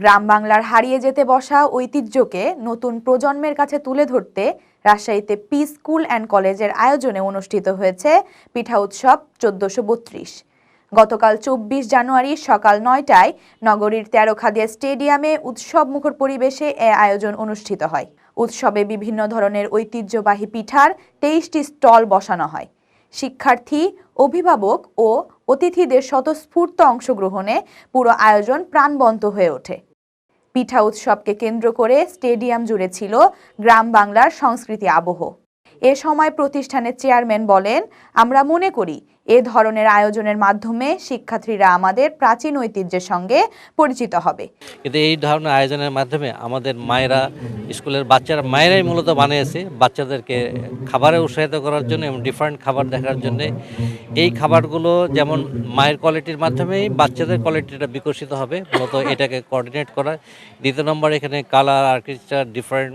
গ্রাম বাংলার হারিয়ে যেতে বসা ঐতিহ্যকে নতুন প্রজন্মের কাছে তুলে ধরতে রাজশাহীতে পি স্কুল অ্যান্ড কলেজের আয়োজনে অনুষ্ঠিত হয়েছে পিঠা উৎসব চোদ্দশো বত্রিশ। গতকাল চব্বিশ জানুয়ারি সকাল নয়টায় নগরীর তেরোখাদিয়া স্টেডিয়ামে উৎসব মুখর পরিবেশে এ আয়োজন অনুষ্ঠিত হয়। উৎসবে বিভিন্ন ধরনের ঐতিহ্যবাহী পিঠার তেইশটি স্টল বসানো হয়। শিক্ষার্থী, অভিভাবক ও অতিথিদের স্বতঃস্ফূর্ত অংশগ্রহণে পুরো আয়োজন প্রাণবন্ত হয়ে ওঠে। পিঠা উৎসবকে কেন্দ্র করে স্টেডিয়াম জুড়ে ছিল গ্রাম বাংলার সংস্কৃতি আবহ। এ সময় প্রতিষ্ঠানের চেয়ারম্যান বলেন, আমরা মনে করি এ ধরনের আয়োজনের মাধ্যমে শিক্ষার্থীরা আমাদের প্রাচীন ঐতিহ্যের সঙ্গে পরিচিত হবে। কিন্তু এই ধরনের আয়োজনের মাধ্যমে আমাদের মায়েরা, স্কুলের বাচ্চারা মায়েরাই মূলত বানিয়েছে বাচ্চাদেরকে খাবারে উৎসাহিত করার জন্য এবং ডিফারেন্ট খাবার দেখার জন্য। এই খাবারগুলো যেমন মায়ের কোয়ালিটির মাধ্যমেই বাচ্চাদের কোয়ালিটিটা বিকশিত হবে, মূলত এটাকে কোঅর্ডিনেট করা। দ্বিতীয় নম্বর এখানে colour architecture different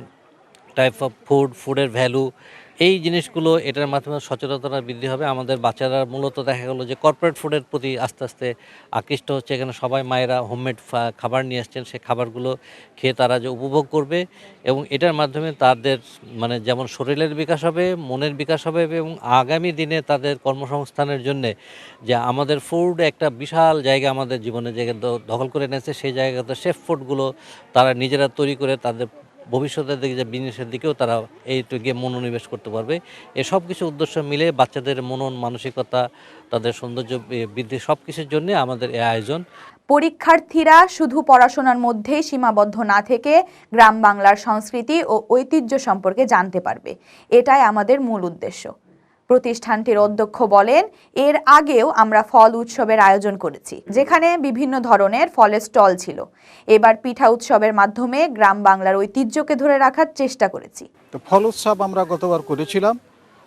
type of food ফুডের ভ্যালু এই জিনিসগুলো এটার মাধ্যমে সচেতনতা বৃদ্ধি হবে। আমাদের বাচ্চারা মূলত দেখা গেলো যে কর্পোরেট ফুডের প্রতি আস্তে আস্তে আকৃষ্ট হচ্ছে। এখানে সবাই মায়েরা হোমমেড খাবার নিয়ে আসছেন। সেই খাবারগুলো খেয়ে তারা যে উপভোগ করবে এবং এটার মাধ্যমে তাদের মানে যেমন শরীরের বিকাশ হবে, মনের বিকাশ হবে এবং আগামী দিনে তাদের কর্মসংস্থানের জন্যে যে আমাদের ফুড একটা বিশাল জায়গা আমাদের জীবনে জায়গা দখল করে নিয়েছে সেই জায়গাতে শেফ ফুডগুলো তারা নিজেরা তৈরি করে তাদের ভবিষ্যতের দিকে যে বিজনেসের দিকেও তারা এই গিয়ে মনোনিবেশ করতে পারবে। এসব কিছু উদ্দেশ্য মিলে বাচ্চাদের মনন, মানসিকতা, তাদের সৌন্দর্য বৃদ্ধি সব কিছুর জন্য আমাদের এই আয়োজন। পরীক্ষার্থীরা শুধু পড়াশোনার মধ্যেই সীমাবদ্ধ না থেকে গ্রাম বাংলার সংস্কৃতি ও ঐতিহ্য সম্পর্কে জানতে পারবে। এটাই আমাদের মূল উদ্দেশ্য। প্রতিষ্ঠানটির অধ্যক্ষ বলেন, এর আগেও আমরা ফল উৎসবের আয়োজন করেছি, যেখানে বিভিন্ন ধরনের ফলের স্টল ছিল। এবার পিঠা উৎসবের মাধ্যমে গ্রাম বাংলার ঐতিহ্যকে ধরে রাখার চেষ্টা করেছি। তো ফল উৎসব আমরা গতবার করেছিলাম,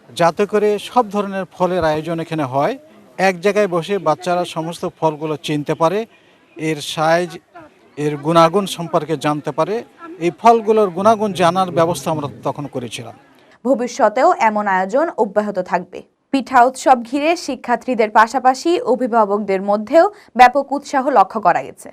যাতে করে সব ধরনের ফলের আয়োজন এখানে হয়। এক জায়গায় বসে বাচ্চারা সমস্ত ফলগুলো চিনতে পারে, এর সাইজ, এর গুণাগুণ সম্পর্কে জানতে পারে। এই ফলগুলোর গুণাগুণ জানার ব্যবস্থা আমরা তখন করেছিলাম। ভবিষ্যতেও এমন আয়োজন অব্যাহত থাকবে। পিঠা উৎসব ঘিরে শিক্ষার্থীদের পাশাপাশি অভিভাবকদের মধ্যেও ব্যাপক উৎসাহ লক্ষ্য করা গেছে।